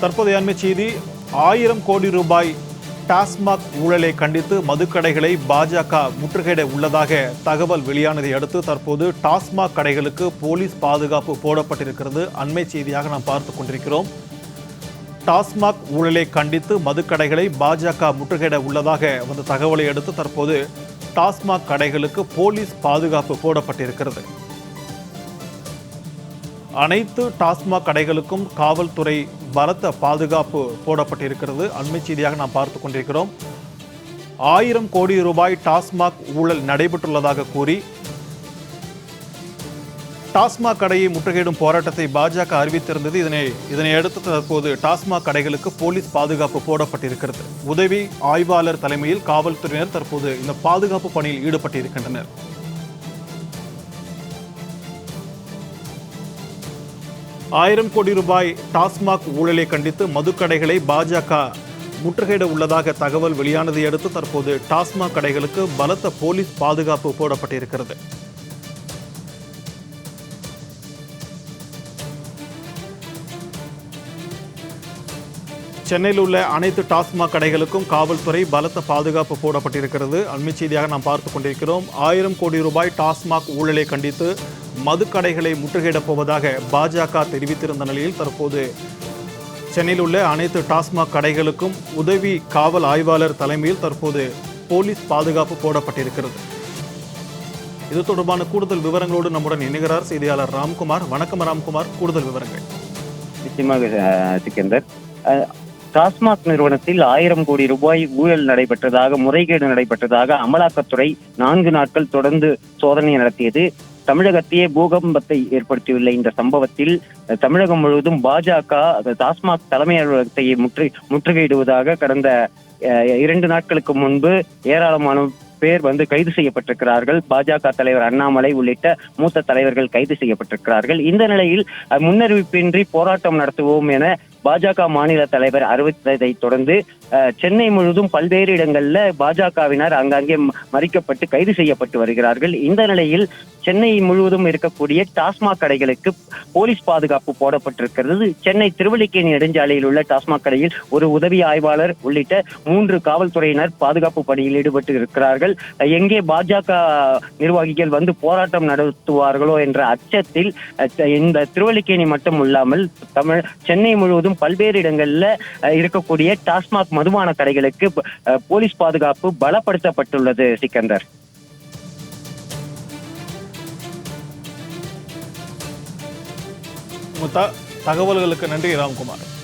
தற்போதைய அண்மை செய்தி ஆயிரம் கோடி ரூபாய் டாஸ்மாக் ஊழலை கண்டித்து மதுக்கடைகளை பாஜக முற்றுகையிட உள்ளதாக தகவல் வெளியானதை அடுத்து தற்போது டாஸ்மாக் கடைகளுக்கு போலீஸ் பாதுகாப்பு போடப்பட்டிருக்கிறது. அண்மை செய்தியாக நாம் பார்த்து கொண்டிருக்கிறோம். டாஸ்மாக் ஊழலை கண்டித்து மதுக்கடைகளை பாஜக முற்றுகையிட உள்ளதாக வந்த தகவலை அடுத்து தற்போது டாஸ்மாக் கடைகளுக்கு போலீஸ் பாதுகாப்பு போடப்பட்டிருக்கிறது. அனைத்து டாஸ்மாக் கடைகளுக்கும் காவல்துறை பலத்த பாதுகாப்பு போடப்பட்டிருக்கிறது. அண்மை செய்தியாக நாம் பார்த்து கொண்டிருக்கிறோம். ஆயிரம் கோடி ரூபாய் டாஸ்மாக் ஊழல் நடைபெற்றுள்ளதாக கூறி டாஸ்மாக் கடையை முற்றுகையிடும் போராட்டத்தை பாஜக அறிவித்திருந்தது. இதனை இதனை அடுத்து தற்போது டாஸ்மாக் கடைகளுக்கு போலீஸ் பாதுகாப்பு போடப்பட்டிருக்கிறது. உதவி ஆய்வாளர் தலைமையில் காவல்துறையினர் தற்போது இந்த பாதுகாப்பு பணியில் ஈடுபட்டிருக்கின்றனர். ஆயிரம் கோடி ரூபாய் டாஸ்மாக் ஊழலை கண்டித்து மதுக்கடைகளை பாஜக முற்றுகையிட உள்ளதாக தகவல் வெளியானதை அடுத்து தற்போது டாஸ்மாக் கடைகளுக்கு பலத்த போலீஸ் பாதுகாப்பு போடப்பட்டிருக்கிறது. சென்னையில் உள்ள அனைத்து டாஸ்மாக் கடைகளுக்கும் காவல்துறை பலத்த பாதுகாப்பு போடப்பட்டிருக்கிறது. அண்மை செய்தியாக நாம் பார்த்து கொண்டிருக்கிறோம். ஆயிரம் கோடி ரூபாய் டாஸ்மாக் ஊழலை கண்டித்து மதுக்கடைகளை முற்றுகையிடப் போவதாக பாஜக தெரிவித்திருந்த நிலையில் தற்போது சென்னையில் உள்ள அனைத்து டாஸ்மாக் கடைகளுக்கும் உதவி காவல் ஆய்வாளர் தலைமையில் தற்போது போலீஸ் பாதுகாப்பு போடப்பட்டிருக்கிறது. இது தொடர்பான கூடுதல் விவரங்களோடு நம்முடன் இணைகிறார் செய்தியாளர் ராம்குமார். வணக்கம் ராம்குமார். கூடுதல் விவரங்கள். நிச்சயமாக சிக்கந்தர். டாஸ்மாக் நிறுவனத்தில் ஆயிரம் கோடி ரூபாய் ஊழல் நடைபெற்றதாக முறைகேடு நடைபெற்றதாக அமலாக்கத்துறை நான்கு நாட்கள் தொடர்ந்து சோதனை நடத்தியது. தமிழகத்தையே பூகம்பத்தை ஏற்படுத்தியுள்ள இந்த சம்பவத்தில் தமிழகம் முழுவதும் பாஜக டாஸ்மாக் தலைமை அலுவலகத்தை முற்று முற்றுகையிடுவதாக கடந்த அஹ், இரண்டு நாட்களுக்கு முன்பு ஏராளமான பேர் வந்து கைது செய்யப்பட்டிருக்கிறார்கள். பாஜக தலைவர் அண்ணாமலை உள்ளிட்ட மூத்த தலைவர்கள் கைது செய்யப்பட்டிருக்கிறார்கள். இந்த நிலையில் அஹ், முன்னறிவிப்பின்றி போராட்டம் நடத்துவோம் என பாஜக மாநில தலைவர் அறிவித்ததை தொடர்ந்து அஹ், சென்னை முழுவதும் பல்வேறு இடங்கள்ல பாஜகவினர் அங்கங்கே மறிக்கப்பட்டு கைது செய்யப்பட்டு வருகிறார்கள். இந்த நிலையில் சென்னை முழுவதும் இருக்கக்கூடிய டாஸ்மாக் கடைகளுக்கு போலீஸ் பாதுகாப்பு போடப்பட்டிருக்கிறது. சென்னை திருவல்லிக்கேணி நெடுஞ்சாலையில் உள்ள டாஸ்மாக் கடையில் ஒரு உதவி ஆய்வாளர் உள்ளிட்ட மூன்று காவல்துறையினர் பாதுகாப்பு பணியில் ஈடுபட்டு இருக்கிறார்கள் எங்கே பாஜக நிர்வாகிகள் வந்து போராட்டம் நடத்துவார்களோ என்ற அச்சத்தில் அஹ், இந்த திருவல்லிக்கேணி மட்டும் இல்லாமல் தமிழ் சென்னை முழுவதும் பல்வேறு இடங்களில் அஹ், இருக்கக்கூடிய டாஸ்மாக் மதுபான கடைகளுக்கு அஹ், போலீஸ் பாதுகாப்பு பலப்படுத்தப்பட்டுள்ளது சிக்கந்தர். உங்க த- தகவல்களுக்கு நன்றி ராம்குமார்.